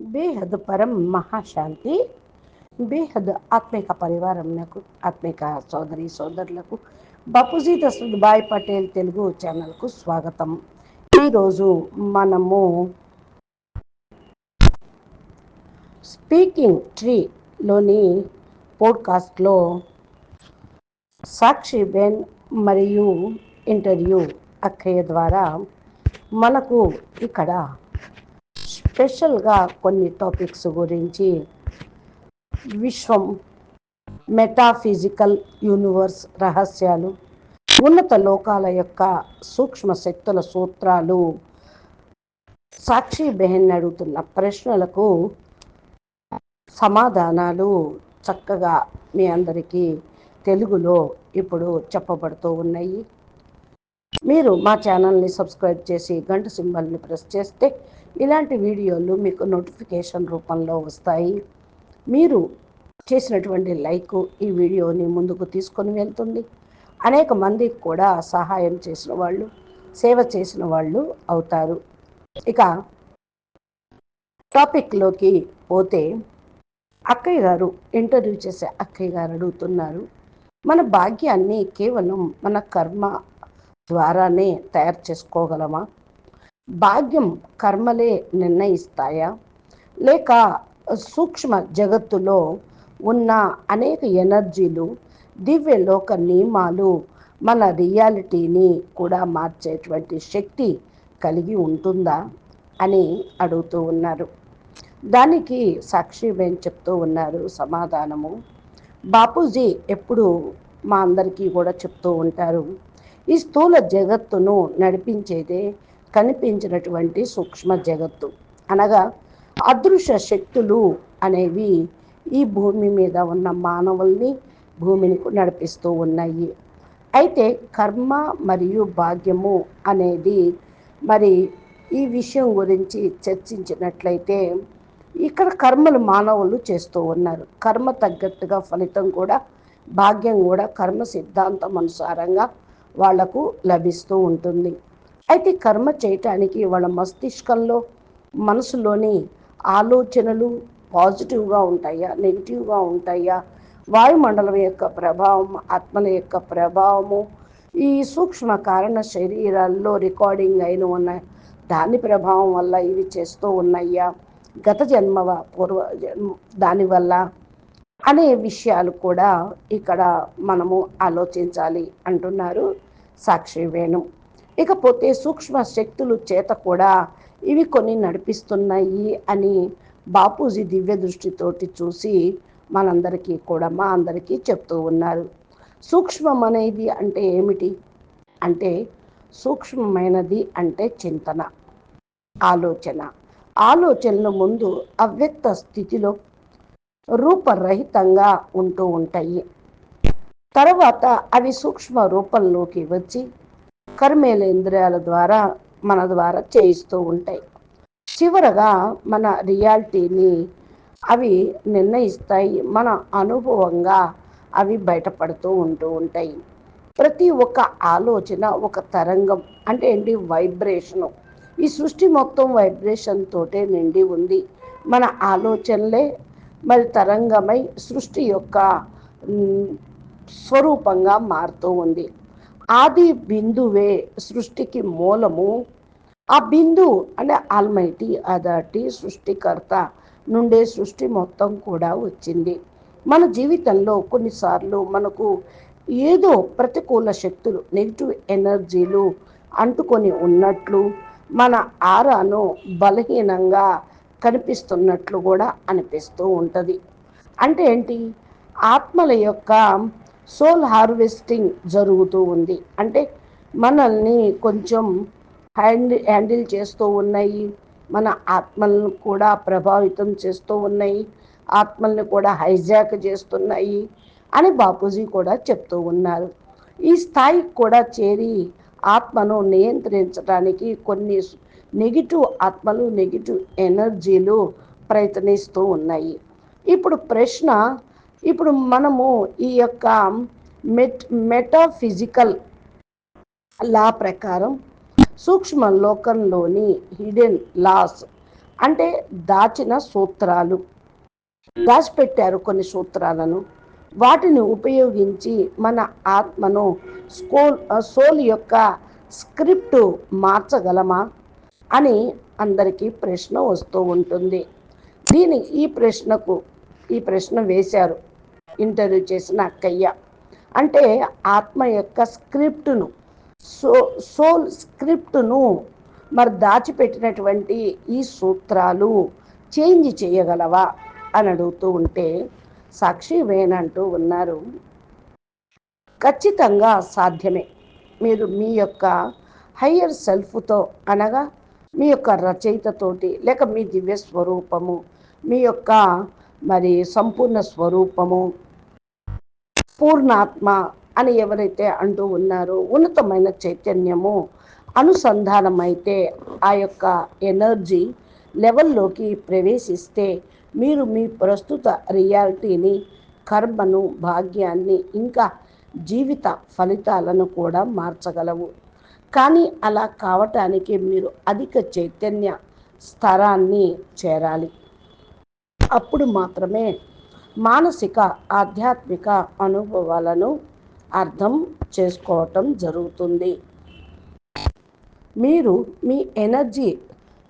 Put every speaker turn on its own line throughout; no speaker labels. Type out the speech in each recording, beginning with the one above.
బేహద్ పరం మహాశాంతి బేహద్ ఆత్మిక పరివారంకు ఆత్మిక సోదరి సోదరులకు బాపూజీ దశరథ్ పటేల్ తెలుగు ఛానల్కు స్వాగతం. ఈరోజు మనము స్పీకింగ్ ట్రీలోని పోడ్కాస్ట్లో సాక్షి బెన్ మరియు ఇంటర్వ్యూ అక్కయ్య ద్వారా మనకు ఇక్కడ స్పెషల్గా కొన్ని టాపిక్స్ గురించి విశ్వం మెటాఫిజికల్ యూనివర్స్ రహస్యాలు ఉన్నత లోకాల యొక్క సూక్ష్మ శక్తుల సూత్రాలు. సాక్షి బెహన్ అడుగుతున్న ప్రశ్నలకు సమాధానాలు చక్కగా మీ అందరికీ తెలుగులో ఇప్పుడు చెప్పబడుతూ ఉన్నాయి. మీరు మా ఛానల్ని సబ్స్క్రైబ్ చేసి గంట సింబల్ని ప్రెస్ చేస్తే ఇలాంటి వీడియోలు మీకు నోటిఫికేషన్ రూపంలో వస్తాయి. మీరు చేసినటువంటి లైక్ ఈ వీడియోని ముందుకు తీసుకొని వెళ్తుంది. అనేక మందికి కూడా సహాయం చేసిన వాళ్ళు సేవ చేసిన వాళ్ళు అవుతారు. ఇక టాపిక్లోకి పోతే అక్కయ్య గారు ఇంటర్వ్యూ చేసే అక్కయ్య గారు అడుగుతున్నారు. మన భాగ్యాన్ని కేవలం మన కర్మ ద్వారానే తయారు చేసుకోగలమా? భాగ్యం కర్మలే నిర్ణయిస్తాయా? లేక సూక్ష్మ జగత్తులో ఉన్న అనేక ఎనర్జీలు దివ్య లోక నియమాలు మన రియాలిటీని కూడా మార్చేటువంటి శక్తి కలిగి ఉంటుందా? అని అడుగుతూ ఉన్నారు. దానికి సాక్షి ఏం చెప్తూ ఉన్నారు సమాధానము? బాపూజీ ఎప్పుడు మా అందరికీ కూడా చెప్తూ ఉంటారు ఈ స్థూల జగత్తును నడిపించేదే కనిపించినటువంటి సూక్ష్మ జగత్తు. అనగా అదృశ్య శక్తులు అనేవి ఈ భూమి మీద ఉన్న మానవుల్ని భూమిని నడిపిస్తూ ఉన్నాయి. అయితే కర్మ మరియు భాగ్యము అనేది మరి ఈ విషయం గురించి చర్చించినట్లయితే ఇక్కడ కర్మలు మానవులు చేస్తూ ఉన్నారు. కర్మ తగ్గట్టుగా ఫలితం కూడా భాగ్యం కూడా కర్మ సిద్ధాంతం అనుసారంగా వాళ్ళకు లభిస్తూ ఉంటుంది. అయితే కర్మ చేయటానికి వాళ్ళ మస్తిష్కంలో మనసులోని ఆలోచనలు పాజిటివ్గా ఉంటాయా నెగిటివ్గా ఉంటాయా? వాయుమండలం యొక్క ప్రభావం ఆత్మల యొక్క ప్రభావము ఈ సూక్ష్మ కారణ శరీరాల్లో రికార్డింగ్ అయిన ఉన్న దాని ప్రభావం వల్ల ఇవి చేస్తూ ఉన్నాయా? గత జన్మ పూర్వ దానివల్ల అనే విషయాలు కూడా ఇక్కడ మనము ఆలోచించాలి అంటున్నారు. సాక్షి వేణు. ఇకపోతే సూక్ష్మ శక్తులు చేత కూడా ఇవి కొన్ని నడిపిస్తున్నాయి అని బాపూజీ దివ్య దృష్టితోటి చూసి మనందరికీ కూడా మా అందరికీ చెప్తూ ఉన్నారు. సూక్ష్మం అనేది అంటే ఏమిటి? అంటే సూక్ష్మమైనది అంటే చింతన ఆలోచన. ఆలోచనలు ముందు అవ్యక్త స్థితిలో రూపరహితంగా ఉంటూ ఉంటాయి. తర్వాత అవి సూక్ష్మ రూపంలోకి వచ్చి కర్మేలేంద్రియాల ద్వారా మన ద్వారా చేయిస్తూ ఉంటాయి. చివరగా మన రియాలిటీని అవి నిర్ణయిస్తాయి. మన అనుభవంగా అవి బయటపడుతూ ఉంటూ ఉంటాయి. ప్రతి ఒక్క ఆలోచన ఒక తరంగం అంటే ఏంటి? వైబ్రేషను. ఈ సృష్టి మొత్తం వైబ్రేషన్ తోటే నిండి ఉంది. మన ఆలోచనలే మరి తరంగమై సృష్టి యొక్క స్వరూపంగా మారుతూ ఉంది. ఆది బిందువే సృష్టికి మూలము. ఆ బిందు అంటే ఆల్మైటీ అదటి సృష్టికర్త నుండే సృష్టి మొత్తం కూడా వచ్చింది. మన జీవితంలో కొన్నిసార్లు మనకు ఏదో ప్రతికూల శక్తులు నెగిటివ్ ఎనర్జీలు అంటుకొని ఉన్నట్లు మన ఆరాను బలహీనంగా కనిపిస్తున్నట్లు కూడా అనిపిస్తూ ఉంటుంది. అంటే ఏంటి? ఆత్మల యొక్క సోల్ హార్వెస్టింగ్ జరుగుతూ ఉంది. అంటే మనల్ని కొంచెం హ్యాండ్ హ్యాండిల్ చేస్తూ ఉన్నాయి. మన ఆత్మలను కూడా ప్రభావితం చేస్తూ ఉన్నాయి. ఆత్మల్ని కూడా హైజాక్ చేస్తున్నాయి అని బాపూజీ కూడా చెప్తూ ఉన్నారు. ఈ స్థాయికి కూడా చేరి ఆత్మను నియంత్రించడానికి కొన్ని నెగిటివ్ ఆత్మలు నెగిటివ్ ఎనర్జీలు ప్రయత్నిస్తూ ఉన్నాయి. ఇప్పుడు ప్రశ్న ఇప్పుడు మనము ఈ యొక్క మెట్ మెటాఫిజికల్ లా ప్రకారం సూక్ష్మ లోకంలోని హిడెన్ లాస్ అంటే దాచిన సూత్రాలు. దాచిపెట్టారు కొన్ని సూత్రాలను. వాటిని ఉపయోగించి మన ఆత్మను స్కోల్ సోల్ యొక్క స్క్రిప్ట్ మార్చగలమా అని అందరికీ ప్రశ్న వస్తూ ఉంటుంది. దీని ఈ ప్రశ్నకు ఈ ప్రశ్న వేశారు. ఇంటర్వ్యూ చేసిన అక్కయ్య అంటే ఆత్మ యొక్క స్క్రిప్టును సో సోల్ స్క్రిప్ట్ను మరి దాచిపెట్టినటువంటి ఈ సూత్రాలు చేంజ్ చేయగలవా అని అడుగుతూ ఉంటే సాక్షి వేనంటూ ఉన్నారు. ఖచ్చితంగా సాధ్యమే. మీరు మీ యొక్క హయ్యర్ సెల్ఫ్తో అనగా మీ యొక్క రచయితతోటి లేక మీ దివ్య స్వరూపము మీ యొక్క మరి సంపూర్ణ స్వరూపము పూర్ణాత్మ అని ఎవరైతే అంటూ ఉన్నారో ఉన్నతమైన చైతన్యము అనుసంధానమైతే ఆ యొక్క ఎనర్జీ లెవెల్లోకి ప్రవేశిస్తే మీరు మీ ప్రస్తుత రియాలిటీని కర్మను భాగ్యాన్ని ఇంకా జీవిత ఫలితాలను కూడా మార్చగలవు. కానీ అలా కావటానికి మీరు అధిక చైతన్య స్థరాన్ని చేరాలి. అప్పుడు మాత్రమే మానసిక ఆధ్యాత్మిక అనుభవాలను అర్థం చేసుకోవటం జరుగుతుంది. మీరు మీ ఎనర్జీ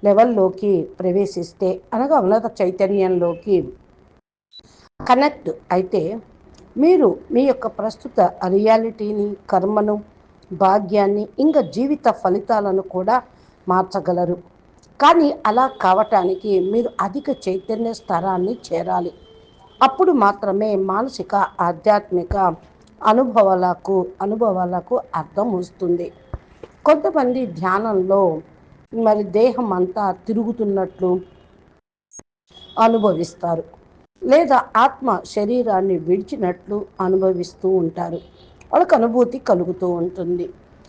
లెవెల్లోకి ప్రవేశిస్తే అనగా ఉన్నత చైతన్యంలోకి కనెక్ట్ అయితే మీరు మీ యొక్క ప్రస్తుత రియాలిటీని కర్మను భాగ్యాన్ని ఇంకా జీవిత ఫలితాలను కూడా మార్చగలరు. కానీ అలా కావటానికి మీరు అధిక చైతన్య స్థరాన్ని చేరాలి. అప్పుడు మాత్రమే మానసిక ఆధ్యాత్మిక అనుభవాలకు అనుభవాలకు అర్థం వస్తుంది. కొంతమంది ధ్యానంలో మరి దేహం అంతా తిరుగుతున్నట్లు అనుభవిస్తారు. లేదా ఆత్మ శరీరాన్ని విడిచినట్లు అనుభవిస్తూ ఉంటారు. వాళ్ళకు అనుభూతి కలుగుతూ ఉంటుంది.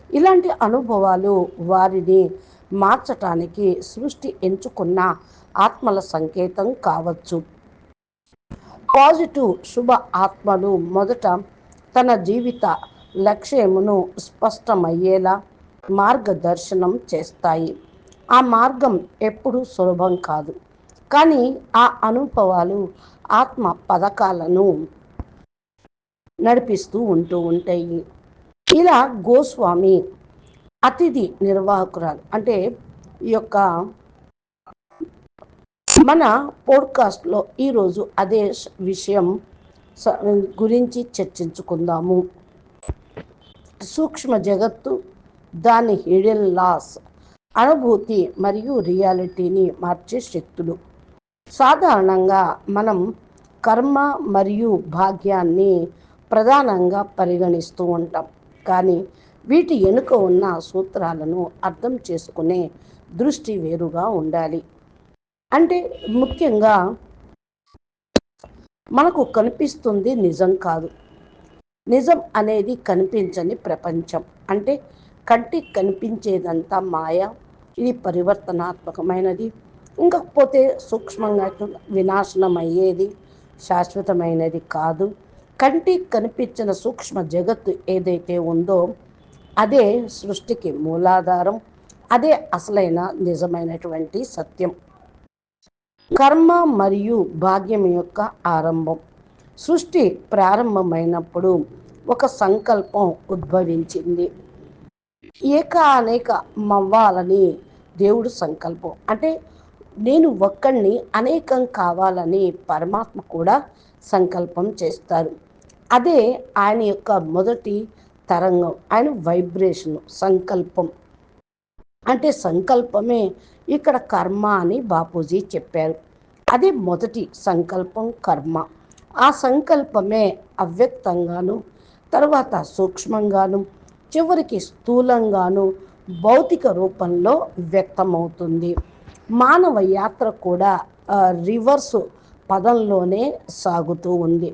ఇలాంటి అనుభవాలు వారిని మార్చటానికి సృష్టి ఎంచుకున్న ఆత్మల సంకేతం కావచ్చు. పాజిటివ్ శుభ ఆత్మలు మొదట తన జీవిత లక్ష్యమును స్పష్టమయ్యేలా మార్గదర్శనం చేస్తాయి. ఆ మార్గం ఎప్పుడూ సులభం కాదు. కానీ ఆ అనుభవాలు ఆత్మ పథకాలను నడిపిస్తూ ఉంటూ ఉంటాయి. ఇలా గోస్వామి అతిథి నిర్వాహకురాలు అంటే ఈ యొక్క మన పోడ్కాస్ట్లో ఈరోజు అదే విషయం గురించి చర్చించుకుందాము. సూక్ష్మ జగత్తు దాని హిడెన్ లాస్ అనుభూతి మరియు రియాలిటీని మార్చే శక్తులు. సాధారణంగా మనం కర్మ మరియు భాగ్యాన్ని ప్రధానంగా పరిగణిస్తూ ఉంటాం. కానీ వీటి వెనుక ఉన్న సూత్రాలను అర్థం చేసుకునే దృష్టి వేరుగా ఉండాలి. అంటే ముఖ్యంగా మనకు కనిపిస్తుంది నిజం కాదు. నిజం అనేది కనిపించని ప్రపంచం. అంటే కంటికి కనిపించేదంతా మాయ ఇది పరివర్తనాత్మకమైనది. ఇంకపోతే సూక్ష్మంగా వినాశనం అయ్యేది శాశ్వతమైనది కాదు. కంటికి కనిపించిన సూక్ష్మ జగత్తు ఏదైతే ఉందో అదే సృష్టికి మూలాధారం అదే అసలైన నిజమైనటువంటి సత్యం. కర్మ మరియు భాగ్యం యొక్క ఆరంభం. సృష్టి ప్రారంభమైనప్పుడు ఒక సంకల్పం ఉద్భవించింది. ఏక అనేక మవ్వాలని దేవుడు సంకల్పం. అంటే నేను ఒక్కడిని అనేకం కావాలని పరమాత్మ కూడా సంకల్పం చేస్తారు. అదే ఆయన యొక్క మొదటి తరంగం ఆయన వైబ్రేషన్ సంకల్పం. అంటే సంకల్పమే ఇక్కడ కర్మ అని బాపూజీ చెప్పారు. అది మొదటి సంకల్పం కర్మ. ఆ సంకల్పమే అవ్యక్తంగాను తర్వాత సూక్ష్మంగాను చివరికి స్థూలంగాను భౌతిక రూపంలో వ్యక్తమవుతుంది. మానవ యాత్ర కూడా రివర్స్ పదంలోనే సాగుతూ ఉంది.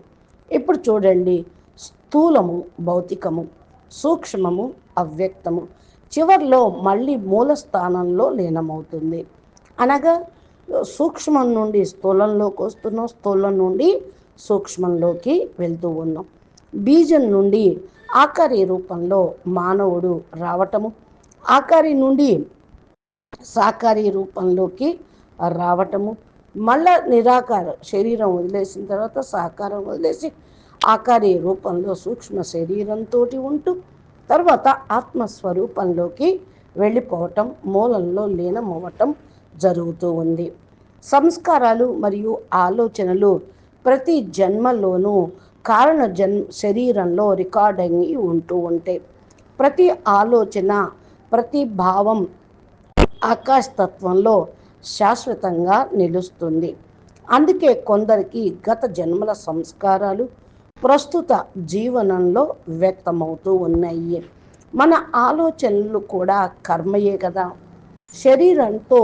ఇప్పుడు చూడండి స్థూలము భౌతికము సూక్ష్మము అవ్యక్తము. చివరిలో మళ్ళీ మూల స్థానంలో లీనమవుతుంది. అనగా సూక్ష్మం నుండి స్థూలంలోకి వస్తున్నాం. స్థూలం నుండి సూక్ష్మంలోకి వెళ్తూ ఉన్నాం. బీజం నుండి ఆకారి రూపంలో మానవుడు రావటము ఆకారి నుండి సాకారి రూపంలోకి రావటము మళ్ళా నిరాకార శరీరం వదిలేసిన తర్వాత సాకారం వదిలేసి ఆకారి రూపంలో సూక్ష్మ శరీరంతో ఉంటూ తర్వాత ఆత్మస్వరూపంలోకి వెళ్ళిపోవటం మూలంలో లీనమవ్వటం జరుగుతూ ఉంది. సంస్కారాలు మరియు ఆలోచనలు ప్రతి జన్మలోనూ కారణ జన్ శరీరంలో రికార్డ్ అయ్యి ఉంటూ ఉంటాయి ప్రతి ఆలోచన ప్రతి భావం ఆకాశతత్వంలో శాశ్వతంగా నిలుస్తుంది. అందుకే కొందరికి గత జన్మల సంస్కారాలు ప్రస్తుత జీవనంలో వ్యక్తమవుతూ ఉన్నాయి. మన ఆలోచనలు కూడా కర్మయే కదా. శరీరంతో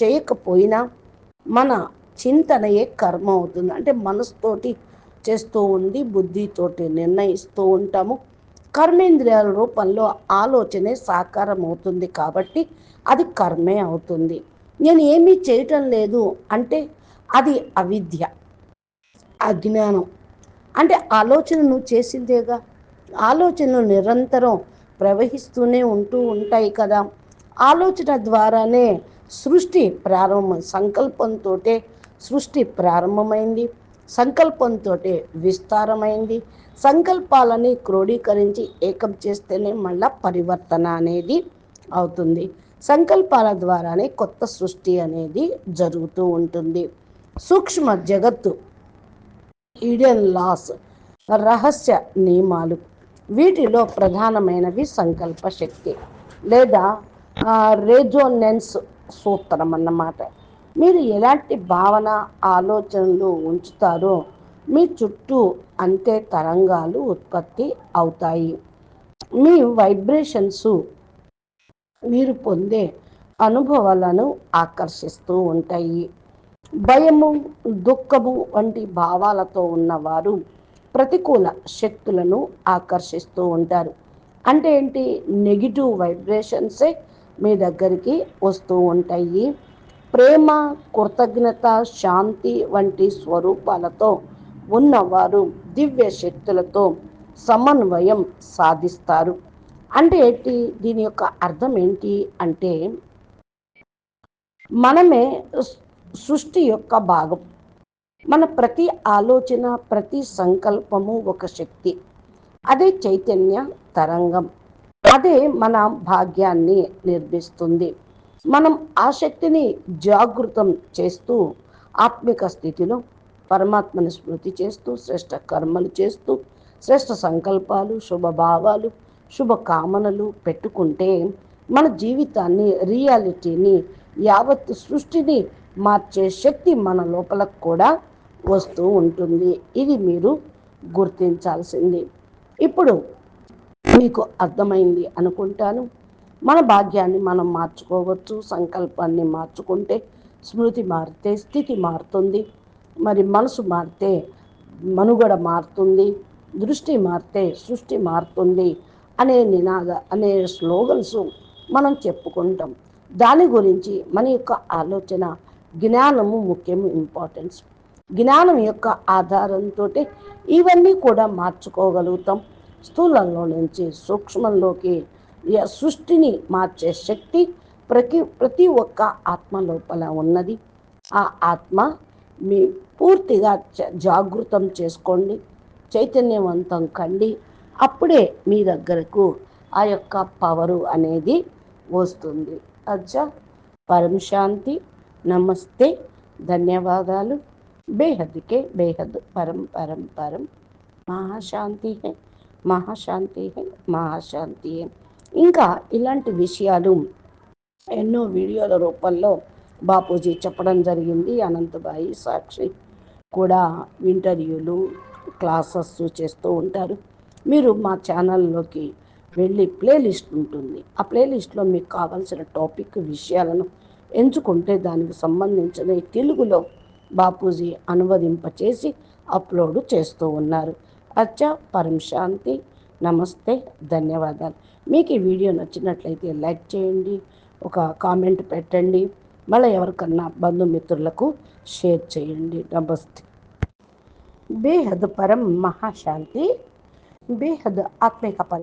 చేయకపోయినా మన చింతనయే కర్మ అవుతుంది. అంటే మనసుతోటి చేస్తూ ఉంది బుద్ధితోటి నిర్ణయిస్తూ ఉంటాము. కర్మేంద్రియాల రూపంలో ఆలోచనే సాకారం అవుతుంది కాబట్టి అది కర్మే అవుతుంది. నేను ఏమీ చేయటం లేదు అంటే అది అవిద్య అజ్ఞానం. అంటే ఆలోచన నువ్వు చేసిందేగా? ఆలోచనలు నిరంతరం ప్రవహిస్తూనే ఉంటూ ఉంటాయి కదా. ఆలోచన ద్వారానే సృష్టి ప్రారంభం సంకల్పంతో సృష్టి ప్రారంభమైంది. సంకల్పంతో విస్తారమైంది. సంకల్పాలని క్రోడీకరించి ఏకం చేస్తేనే మళ్ళా పరివర్తన అనేది అవుతుంది. సంకల్పాల ద్వారానే కొత్త సృష్టి అనేది జరుగుతూ ఉంటుంది. సూక్ష్మ జగత్తు ఈడియన్ లాస్ రహస్య నియమాలు. వీటిలో ప్రధానమైనవి సంకల్ప శక్తి లేదా రేజోనెన్స్ సూత్రం అన్నమాట. మీరు ఎలాంటి భావన ఆలోచనలు ఉంచుతారో మీ చుట్టూ అంతే తరంగాలు ఉత్పత్తి అవుతాయి. మీ వైబ్రేషన్స్ మీరు పొందే అనుభవాలను ఆకర్షిస్తూ ఉంటాయి. భయము దుఃఖము వంటి భావాలతో ఉన్నవారు ప్రతికూల శక్తులను ఆకర్షిస్తూ ఉంటారు. అంటే ఏంటి? నెగిటివ్ వైబ్రేషన్సే మీ దగ్గరికి వస్తూ ఉంటాయి. ప్రేమ కృతజ్ఞత శాంతి వంటి స్వరూపాలతో ఉన్నవారు దివ్య శక్తులతో సమన్వయం సాధిస్తారు. అంటే ఏంటి? దీని యొక్క అర్థం ఏంటి? అంటే మనమే సృష్టి యొక్క భాగం. మన ప్రతి ఆలోచన ప్రతి సంకల్పము ఒక శక్తి. అదే చైతన్య తరంగం. అదే మన భాగ్యాన్ని నిర్మిస్తుంది. మనం ఆ శక్తిని జాగృతం చేస్తూ ఆత్మిక స్థితిలో పరమాత్మని స్మృతి చేస్తూ శ్రేష్ట కర్మలు చేస్తూ శ్రేష్ట సంకల్పాలు శుభభావాలు శుభకామనలు పెట్టుకుంటే మన జీవితాన్ని రియాలిటీని యావత్ సృష్టిని మార్చే శక్తి మన లోపలకు కూడా వస్తూ ఉంటుంది. ఇది మీరు గుర్తించాల్సింది. ఇప్పుడు మీకు అర్థమైంది అనుకుంటాను. మన భాగ్యాన్ని మనం మార్చుకోవచ్చు సంకల్పాన్ని మార్చుకుంటే స్మృతి మారితే స్థితి మారుతుంది. మరి మనసు మారితే మనుగడ మారుతుంది దృష్టి మారితే సృష్టి మారుతుంది అనే నినాద అనే స్లోగన్స్ మనం చెప్పుకుంటాం. దాని గురించి మన యొక్క ఆలోచన జ్ఞానము ముఖ్యం ఇంపార్టెన్స్ జ్ఞానం యొక్క ఆధారంతో ఇవన్నీ కూడా మార్చుకోగలుగుతాం. స్థూలంలో నుంచి సూక్ష్మంలోకి సృష్టిని మార్చే శక్తి ప్రతి ప్రతి ఒక్క ఆత్మ లోపల ఉన్నది. ఆ ఆత్మ మీ పూర్తిగా జాగృతం చేసుకోండి చైతన్యవంతం కండి అప్పుడే మీ దగ్గరకు ఆ యొక్క పవరు అనేది వస్తుంది. అచ్చా పరం శాంతి నమస్తే ధన్యవాదాలు. బేహద్కే బేహద్ పరం పరం పరం. మహాశాంతి హే మహాశాంతి హే మహాశాంతి. హే ఇంకా ఇలాంటి విషయాలు ఎన్నో వీడియోల రూపంలో బాపూజీ చెప్పడం జరిగింది. అనంతబాయి సాక్షి కూడా ఇంటర్వ్యూలు క్లాసెస్ చేస్తూ ఉంటారు. మీరు మా ఛానల్లోకి వెళ్ళి ప్లేలిస్ట్ ఉంటుంది. ఆ ప్లేలిస్ట్లో మీకు కావాల్సిన టాపిక్ విషయాలను ఎంచుకుంటే దానికి సంబంధించిన తెలుగులో బాపూజీ అనువదింపచేసి అప్లోడ్ చేస్తూ ఉన్నారు. అచ్చా పరం శాంతి. నమస్తే ధన్యవాదాలు. మీకు ఈ వీడియో నచ్చినట్లయితే లైక్ చేయండి ఒక కామెంట్ పెట్టండి మళ్ళీ ఎవరికన్నా బంధుమిత్రులకు షేర్ చేయండి. నమస్తే. బేహద్ పరం మహాశాంతి. బేహద్ ఆత్మిక పరి